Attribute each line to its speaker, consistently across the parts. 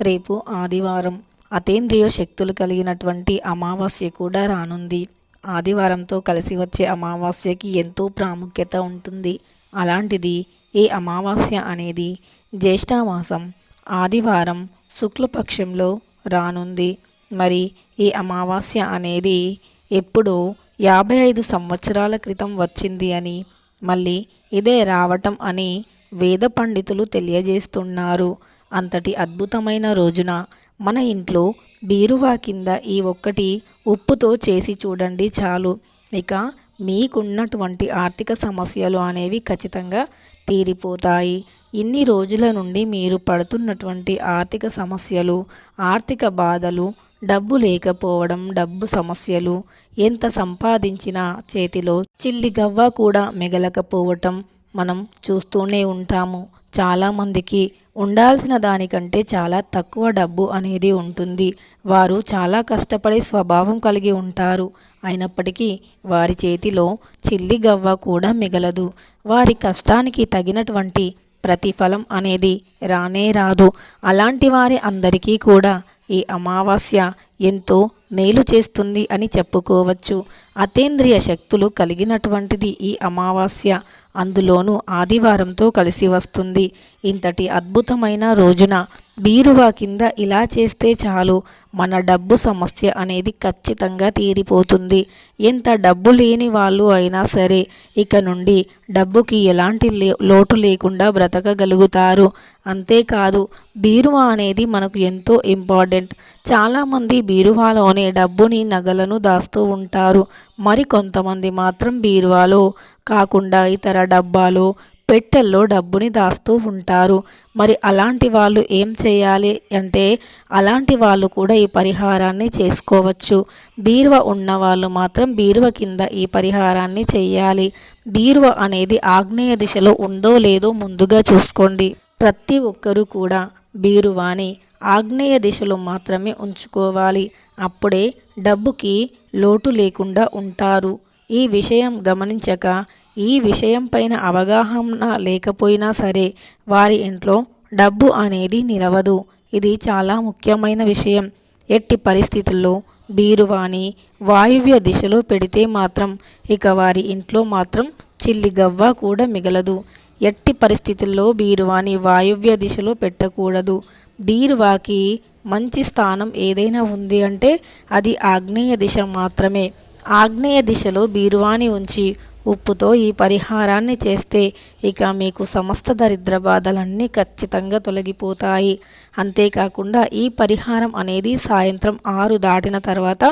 Speaker 1: రేపు ఆదివారం అతేంద్రియ శక్తులు కలిగినటువంటి అమావాస్య కూడా రానుంది. ఆదివారంతో కలిసి వచ్చే అమావాస్యకి ఎంతో ప్రాముఖ్యత ఉంటుంది. అలాంటిది ఈ అమావాస్య అనేది జ్యేష్ఠమాసం. ఆదివారం శుక్లపక్షంలో రానుంది. మరి ఈ అమావాస్య అనేది ఎప్పుడో యాభై ఐదు సంవత్సరాల క్రితం వచ్చింది అని మళ్ళీ ఇదే రావటం అని వేద పండితులు తెలియజేస్తున్నారు. అంతటి అద్భుతమైన రోజున మన ఇంట్లో బీరువా కింద ఈ ఒక్కటి ఉప్పుతో చేసి చూడండి చాలు. ఇక మీకున్నటువంటి ఆర్థిక సమస్యలు అనేవి ఖచ్చితంగా తీరిపోతాయి. ఇన్ని రోజుల నుండి మీరు పడుతున్నటువంటి ఆర్థిక సమస్యలు ఆర్థిక బాధలు డబ్బు లేకపోవడం డబ్బు సమస్యలు ఎంత సంపాదించినా చేతిలో చిల్లి గవ్వ కూడా మిగలకపోవటం మనం చూస్తూనే ఉంటాము. చాలామందికి ఉండాల్సిన దానికంటే చాలా తక్కువ డబ్బు అనేది ఉంటుంది. వారు చాలా కష్టపడే స్వభావం కలిగి ఉంటారు. అయినప్పటికీ వారి చేతిలో చిల్లి గవ్వ కూడా మిగలదు. వారి కష్టానికి తగినటువంటి ప్రతిఫలం అనేది రానే రాదు. అలాంటి వారి అందరికీ కూడా ఈ అమావాస్య ఎంతో మేలు చేస్తుంది అని చెప్పుకోవచ్చు. అతేంద్రియ శక్తులు కలిగినటువంటిది ఈ అమావాస్య. అందులోనూ ఆదివారంతో కలిసి వస్తుంది. ఇంతటి అద్భుతమైన రోజున బీరువా కింద ఇలా చేస్తే చాలు. మన డబ్బు సమస్య అనేది ఖచ్చితంగా తీరిపోతుంది. ఎంత డబ్బు లేని వాళ్ళు అయినా సరే ఇక నుండి డబ్బుకి ఎలాంటి లోటు లేకుండా బ్రతకగలుగుతారు. అంతేకాదు బీరువా అనేది మనకు ఎంతో ఇంపార్టెంట్. చాలామంది బీరువాలోనే డబ్బుని నగలను దాస్తూ ఉంటారు. మరి కొంతమంది మాత్రం బీరువాలో కాకుండా ఇతర డబ్బాలో పెట్టెల్లో డబ్బుని దాస్తూ ఉంటారు. మరి అలాంటి వాళ్ళు ఏం చేయాలి అంటే అలాంటి వాళ్ళు కూడా ఈ పరిహారాన్ని చేసుకోవచ్చు. బీరువ ఉన్న వాళ్ళు మాత్రం బీరువ కింద ఈ పరిహారాన్ని చేయాలి. బీరువ అనేది ఆగ్నేయ దిశలో ఉందో లేదో ముందుగా చూసుకోండి. ప్రతి ఒక్కరూ కూడా బీరువాని ఆగ్నేయ దిశలో మాత్రమే ఉంచుకోవాలి. అప్పుడే డబ్బుకి లోటు లేకుండా ఉంటారు. ఈ విషయం గమనించక ఈ విషయం పైన అవగాహన లేకపోయినా సరే వారి ఇంట్లో డబ్బు అనేది నిలవదు. ఇది చాలా ముఖ్యమైన విషయం. ఎట్టి పరిస్థితుల్లో బీరువాని వాయువ్య దిశలో పెడితే మాత్రం ఇక వారి ఇంట్లో మాత్రం చిల్లి గవ్వ కూడా మిగలదు. ఎట్టి పరిస్థితుల్లో బీరువాని వాయువ్య దిశలో పెట్టకూడదు. బీరువాకి మంచి స్థానం ఏదైనా ఉంది అంటే అది ఆగ్నేయ దిశ మాత్రమే. ఆగ్నేయ దిశలో బీరువాని ఉంచి ఉప్పుతో ఈ పరిహారాన్ని చేస్తే ఇక మీకు సమస్త దరిద్ర బాధలన్నీ ఖచ్చితంగా తొలగిపోతాయి. అంతేకాకుండా ఈ పరిహారం అనేది సాయంత్రం ఆరు దాటిన తర్వాత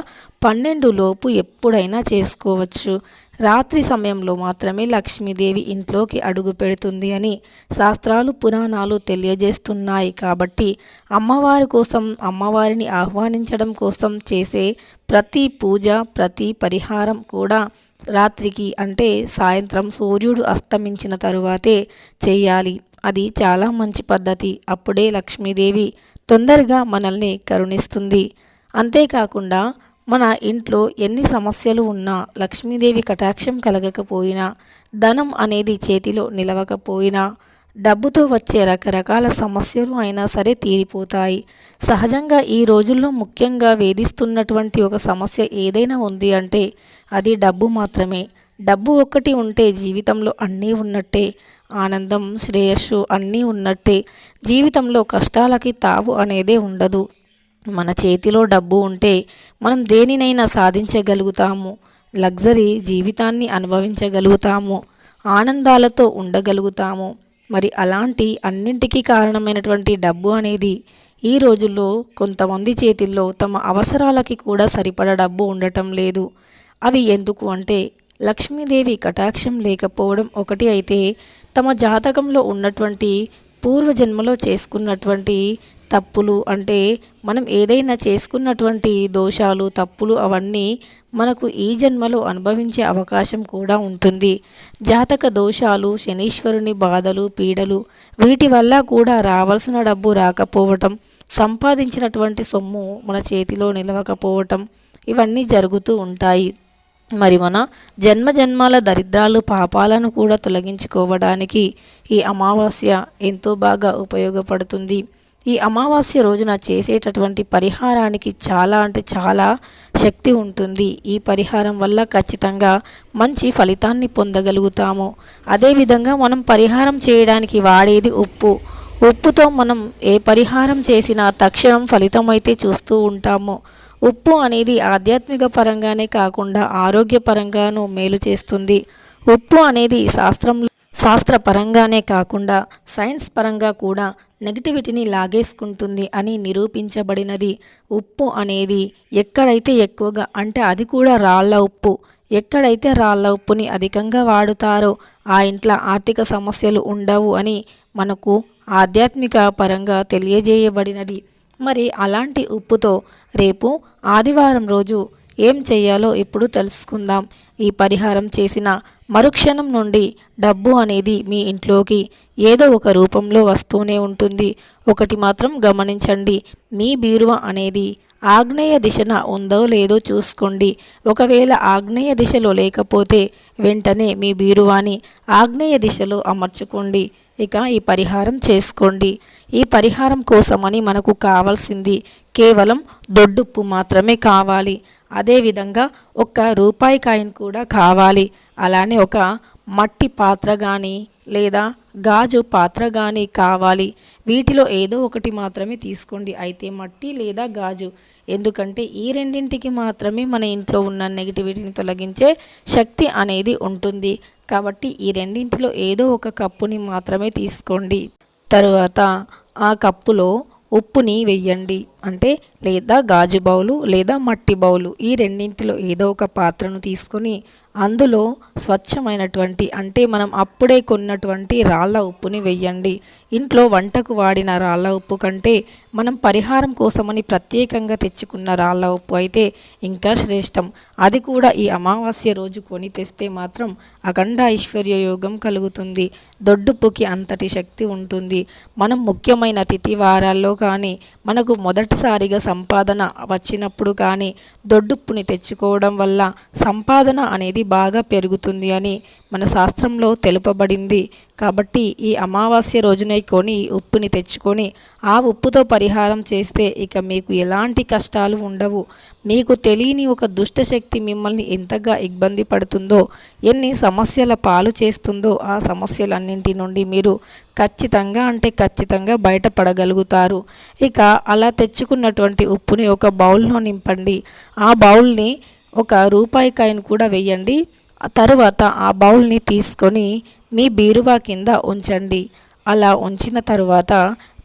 Speaker 1: పన్నెండు లోపు ఎప్పుడైనా చేసుకోవచ్చు. రాత్రి సమయంలో మాత్రమే లక్ష్మీదేవి ఇంట్లోకి అడుగు పెడుతుంది అని శాస్త్రాలు పురాణాలు తెలియజేస్తున్నాయి. కాబట్టి అమ్మవారి కోసం అమ్మవారిని ఆహ్వానించడం కోసం చేసే ప్రతి పూజ ప్రతి పరిహారం కూడా రాత్రికి అంటే సాయంత్రం సూర్యుడు అస్తమించిన తరువాతే చేయాలి. అది చాలా మంచి పద్ధతి. అప్పుడే లక్ష్మీదేవి తొందరగా మనల్ని కరుణిస్తుంది. అంతేకాకుండా మన ఇంట్లో ఎన్ని సమస్యలు ఉన్నా లక్ష్మీదేవి కటాక్షం కలగకపోయినా ధనం అనేది చేతిలో నిలవకపోయినా డబ్బుతో వచ్చే రకరకాల సమస్యలు అయినా సరే తీరిపోతాయి. సహజంగా ఈ రోజుల్లో ముఖ్యంగా వేధిస్తున్నటువంటి ఒక సమస్య ఏదైనా ఉంది అంటే అది డబ్బు మాత్రమే. డబ్బు ఒక్కటి ఉంటే జీవితంలో అన్నీ ఉన్నట్టే ఆనందం శ్రేయస్సు అన్నీ ఉన్నట్టే. జీవితంలో కష్టాలకి తావు అనేదే ఉండదు. మన చేతిలో డబ్బు ఉంటే మనం దేనినైనా సాధించగలుగుతాము. లగ్జరీ జీవితాన్ని అనుభవించగలుగుతాము. ఆనందాలతో ఉండగలుగుతాము. మరి అలాంటి అన్నింటికీ కారణమైనటువంటి డబ్బు అనేది ఈ రోజుల్లో కొంతమంది చేతిల్లో తమ అవసరాలకి కూడా సరిపడ డబ్బు ఉండటం లేదు. అవి ఎందుకు అంటే లక్ష్మీదేవి కటాక్షం లేకపోవడం ఒకటి అయితే తమ జాతకంలో ఉన్నటువంటి పూర్వజన్మలో చేసుకున్నటువంటి తప్పులు అంటే మనం ఏదైనా చేసుకున్నటువంటి దోషాలు తప్పులు అవన్నీ మనకు ఈ జన్మలో అనుభవించే అవకాశం కూడా ఉంటుంది. జాతక దోషాలు శనీశ్వరుని బాధలు పీడలు వీటి వల్ల కూడా రావాల్సిన డబ్బు రాకపోవటం సంపాదించినటువంటి సొమ్ము మన చేతిలో నిలవకపోవటం ఇవన్నీ జరుగుతూ ఉంటాయి. మరి మన జన్మ జన్మాల దరిద్రాలు పాపాలను కూడా తొలగించుకోవడానికి ఈ అమావాస్య ఎంతో బాగా ఉపయోగపడుతుంది. ఈ అమావాస్య రోజున చేసేటటువంటి పరిహారానికి చాలా అంటే చాలా శక్తి ఉంటుంది. ఈ పరిహారం వల్ల ఖచ్చితంగా మంచి ఫలితాన్ని పొందగలుగుతాము. అదేవిధంగా మనం పరిహారం చేయడానికి వాడేది ఉప్పు. ఉప్పుతో మనం ఏ పరిహారం చేసినా తక్షణం ఫలితం అయితే చూస్తూ ఉంటాము. ఉప్పు అనేది ఆధ్యాత్మిక పరంగానే కాకుండా ఆరోగ్యపరంగానూ మేలు చేస్తుంది. ఉప్పు అనేది శాస్త్రంలో శాస్త్రపరంగానే కాకుండా సైన్స్ పరంగా కూడా నెగిటివిటీని లాగేసుకుంటుంది అని నిరూపించబడినది ఉప్పు అనేది. ఎక్కడైతే ఎక్కువగా అంటే అది కూడా రాళ్ళ ఉప్పు. ఎక్కడైతే రాళ్ళ ఉప్పుని అధికంగా వాడుతారో ఆ ఇంట్లో ఆర్థిక సమస్యలు ఉండవు అని మనకు ఆధ్యాత్మిక పరంగా తెలియజేయబడినది. మరి అలాంటి ఉప్పుతో రేపు ఆదివారం రోజు ఏం చేయాలో ఇప్పుడు తెలుసుకుందాం. ఈ పరిహారం చేసిన మరుక్షణం నుండి డబ్బు అనేది మీ ఇంట్లోకి ఏదో ఒక రూపంలో వస్తూనే ఉంటుంది. ఒకటి మాత్రం గమనించండి మీ బీరువ అనేది ఆగ్నేయ దిశన ఉందో లేదో చూసుకోండి. ఒకవేళ ఆగ్నేయ దిశలో లేకపోతే వెంటనే మీ బీరువాని ఆగ్నేయ దిశలో అమర్చుకోండి. ఇక ఈ పరిహారం చేసుకోండి. ఈ పరిహారం కోసమని మనకు కావాల్సింది కేవలం దొడ్డుప్పు మాత్రమే కావాలి. అదేవిధంగా ఒక రూపాయి కాయిన్ కూడా కావాలి. అలానే ఒక మట్టి పాత్ర కానీ లేదా గాజు పాత్ర కానీ కావాలి. వీటిలో ఏదో ఒకటి మాత్రమే తీసుకోండి. అయితే మట్టి లేదా గాజు. ఎందుకంటే ఈ రెండింటికి మాత్రమే మన ఇంట్లో ఉన్న నెగిటివిటీని తొలగించే శక్తి అనేది ఉంటుంది. కాబట్టి ఈ రెండింటిలో ఏదో ఒక కప్పుని మాత్రమే తీసుకోండి. తరువాత ఆ కప్పులో ఉప్పుని వెయ్యండి అంటే లేదా గాజు బౌలు లేదా మట్టి బౌలు ఈ రెండింటిలో ఏదో ఒక పాత్రను తీసుకొని అందులో స్వచ్ఛమైనటువంటి అంటే మనం అప్పుడే కొన్నటువంటి రాళ్ళ ఉప్పుని వెయ్యండి ఇంట్లో వంటకు వాడిన రాళ్ళ ఉప్పు కంటే మనం పరిహారం కోసమని ప్రత్యేకంగా తెచ్చుకున్న రాళ్ళ ఉప్పు అయితే ఇంకా శ్రేష్టం. అది కూడా ఈ అమావాస్య రోజు కొని తెస్తే మాత్రం అఖండ ఐశ్వర్య యోగం కలుగుతుంది. దొడ్డుప్పుకి అంతటి శక్తి ఉంటుంది. మనం ముఖ్యమైన తిథి వారాల్లో కానీ మనకు మొదటిసారిగా సంపాదన వచ్చినప్పుడు కానీ దొడ్డుప్పుని తెచ్చుకోవడం వల్ల సంపాదన అనేది బాగా పెరుగుతుంది అని మన శాస్త్రంలో తెలుపబడింది. కాబట్టి ఈ అమావాస్య రోజునే కొని ఉప్పుని తెచ్చుకొని ఆ ఉప్పుతో పరిహారం చేస్తే ఇక మీకు ఎలాంటి కష్టాలు ఉండవు. మీకు తెలియని ఒక దుష్టశక్తి మిమ్మల్ని ఎంతగా ఇబ్బంది పడుతుందో ఎన్ని సమస్యల పాలు చేస్తుందో ఆ సమస్యలన్నింటి నుండి మీరు ఖచ్చితంగా అంటే ఖచ్చితంగా బయటపడగలుగుతారు. ఇక అలా తెచ్చుకున్నటువంటి ఉప్పుని ఒక బౌల్లో నింపండి. ఆ బౌల్ని ఒక రూపాయి కాయను కూడా వేయండి. తరువాత ఆ బౌల్ని తీసుకొని మీ బీరువా కింద ఉంచండి. అలా ఉంచిన తరువాత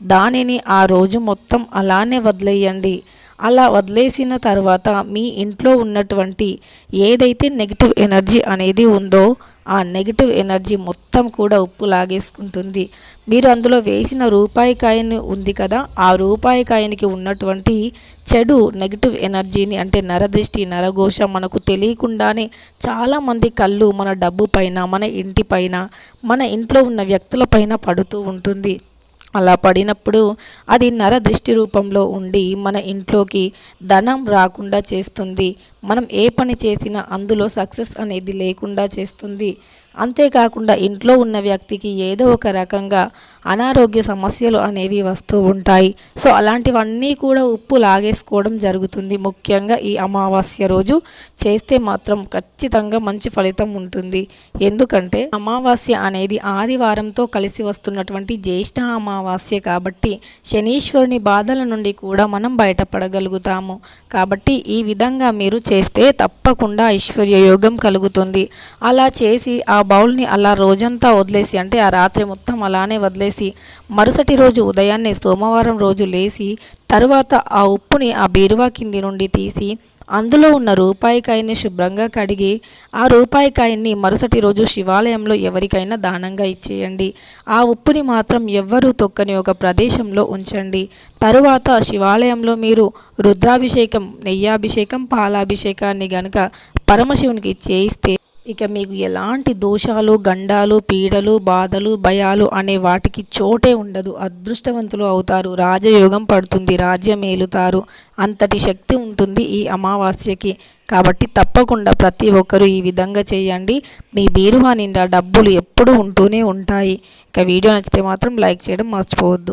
Speaker 1: దానిని ఆ రోజు మొత్తం అలానే వదిలేయండి. అలా వదిలేసిన తర్వాత మీ ఇంట్లో ఉన్నటువంటి ఏదైతే నెగిటివ్ ఎనర్జీ అనేది ఉందో ఆ నెగిటివ్ ఎనర్జీ మొత్తం కూడా ఉప్పు లాగేసుకుంటుంది. మీరు అందులో వేసిన రూపాయి కాయని ఉంది కదా ఆ రూపాయి కాయనికి ఉన్నటువంటి చెడు నెగిటివ్ ఎనర్జీని అంటే నరదృష్టి నరఘోష మనకు తెలియకుండానే చాలామంది కళ్ళు మన డబ్బు పైన మన ఇంటి పైన మన ఇంట్లో ఉన్న వ్యక్తుల పైన పడుతూ ఉంటుంది. అలా పడినప్పుడు అది నర దృష్టి రూపంలో ఉండి మన ఇంట్లోకి ధనం రాకుండా చేస్తుంది. మనం ఏ పని చేసినా అందులో సక్సెస్ అనేది లేకుండా చేస్తుంది. అంతేకాకుండా ఇంట్లో ఉన్న వ్యక్తికి ఏదో ఒక రకంగా అనారోగ్య సమస్యలు అనేవి వస్తూ ఉంటాయి. సో అలాంటివన్నీ కూడా ఉప్పు లాగేసుకోవడం జరుగుతుంది. ముఖ్యంగా ఈ అమావాస్య రోజు చేస్తే మాత్రం ఖచ్చితంగా మంచి ఫలితం ఉంటుంది. ఎందుకంటే అమావాస్య అనేది ఆదివారంతో కలిసి వస్తున్నటువంటి జ్యేష్ఠ అమావాస్య కాబట్టి శనీశ్వరుని బాధల నుండి కూడా మనం బయటపడగలుగుతాము. కాబట్టి ఈ విధంగా మీరు చేస్తే తప్పకుండా ఐశ్వర్య యోగం కలుగుతుంది. అలా చేసి ఆ బౌల్ని అలా రోజంతా వదిలేసి అంటే ఆ రాత్రి మొత్తం అలానే వదిలేసి మరుసటి రోజు ఉదయాన్నే సోమవారం రోజు లేచి తరువాత ఆ ఉప్పుని ఆ బీరువా కింది నుండి తీసి అందులో ఉన్న రూపాయికాయని శుభ్రంగా కడిగి ఆ రూపాయికాయని మరుసటి రోజు శివాలయంలో ఎవరికైనా దానంగా ఇచ్చేయండి. ఆ ఉప్పుని మాత్రం ఎవ్వరూ తొక్కని ఒక ప్రదేశంలో ఉంచండి. తరువాత శివాలయంలో మీరు రుద్రాభిషేకం నెయ్యాభిషేకం పాలాభిషేకాన్ని గనుక పరమశివునికి చేయిస్తే ఇక మీకు ఎలాంటి దోషాలు గండాలు పీడలు బాధలు భయాలు అనే వాటికి చోటే ఉండదు. అదృష్టవంతులు అవుతారు. రాజయోగం పడుతుంది. రాజ్యం ఏలుతారు. అంతటి శక్తి ఉంటుంది ఈ అమావాస్యకి. కాబట్టి తప్పకుండా ప్రతి ఒక్కరూ ఈ విధంగా చేయండి. మీ బీరువా నిండా డబ్బులు ఎప్పుడూ ఉంటూనే ఉంటాయి. ఇక వీడియో నచ్చితే మాత్రం లైక్ చేయడం మర్చిపోవద్దు.